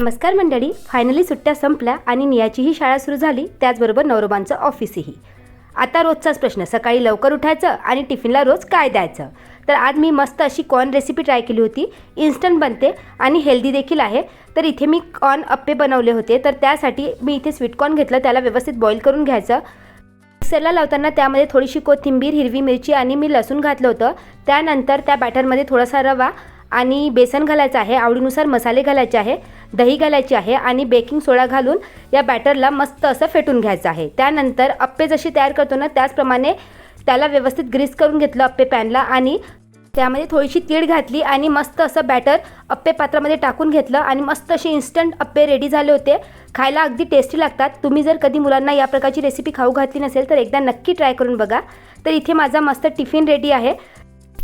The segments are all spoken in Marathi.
नमस्कार मंडळी. फायनली सुट्ट्या संपल्या आणि नियाचीही शाळा सुरू झाली. त्याचबरोबर नवरोबांचं ऑफिसही आता रोजचाच प्रश्न. सकाळी लवकर उठायचं आणि टिफिनला रोज काय द्यायचं? तर आज मी मस्त अशी कॉर्न रेसिपी ट्राय केली होती. इन्स्टंट बनते आणि हेल्दी देखील आहे. तर इथे मी कॉर्न अप्पे बनवले होते. तर त्यासाठी मी इथे स्वीट कॉर्न घेतलं. त्याला व्यवस्थित बॉईल करून घ्यायचं. मिक्सरला लावताना त्यामध्ये थोडीशी कोथिंबीर हिरवी मिरची आणि मी लसूण घातलं होतं. त्यानंतर त्या बॅटरमध्ये थोडासा रवा आणि बेसन घालायचं आहे आवडीनुसार मसाले घालायचे आहे दही घालायची आहे आणि बेकिंग सोडा घालून या बॅटरला मस्त असं फेटून घ्यायचं आहे. त्यानंतर अप्पे जशी तयार करतो ना त्याचप्रमाणे त्याला व्यवस्थित ग्रीस करून घेतलं अप्पे पॅनला आणि त्यामध्ये थोडीशी तीळ घातली आणि मस्त असं बॅटर अप्पे पात्रामध्ये टाकून घेतलं आणि मस्त असे इन्स्टंट अप्पे रेडी झाले होते. खायला अगदी टेस्टी लागतात. तुम्ही जर कधी मुलांना या प्रकारची रेसिपी खाऊ घातली नसेल तर एकदा नक्की ट्राय करून बघा. तर इथे माझा मस्त टिफिन रेडी आहे.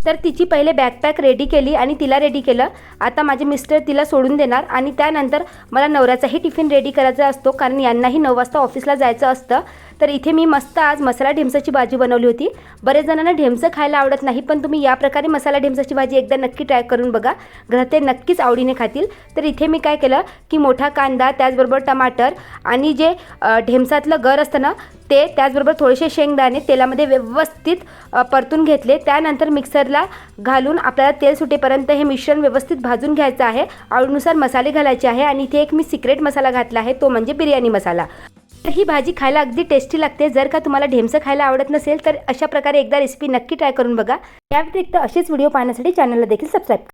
तर तिची पहिले बॅकपॅक रेडी केली आणि तिला रेडी केलं. आता माझे मिस्टर तिला सोडून देणार आणि त्यानंतर मला नवऱ्याचाही टिफिन रेडी करायचा असतो कारण यांनाही नऊ वाजता ऑफिसला जायचं असतं. तर इथे मी मस्त आज मसाला ढेमसाची भाजी बनवली होती. बरेच जणांना ढेमसं खायला आवडत नाही पण तुम्ही या प्रकारे मसाला ढेमसाची भाजी एकदा नक्की ट्राय करून बघा. घरात ते नक्कीच आवडीने खातील. तर इथे मी काय केलं की मोठा कांदा त्याचबरोबर टमाटर आणि जे ढेमसातलं गर असतं ना ते त्याचबरोबर थोडेसे शेंगदाणे तेलामध्ये व्यवस्थित परतून घेतले. त्यानंतर मिक्सरला घालून आपल्याला तेल सुटेपर्यंत हे मिश्रण व्यवस्थित भाजून घ्यायचं आहे. आवडीनुसार मसाले घालायचे आहे आणि इथे एक मी सिक्रेट मसाला घातला आहे तो म्हणजे बिर्याणी मसाला. तर ही भाजी खायला अगदी टेस्टी लागते. जर का तुम्हाला ढेमसं खायला आवडत नसेल तर अशा प्रकारे एकदा रेसिपी नक्की ट्राय करून बघा. या व्यतिरिक्त असेच व्हिडिओ पाहण्यासाठी चॅनलला देखील सबस्क्राईब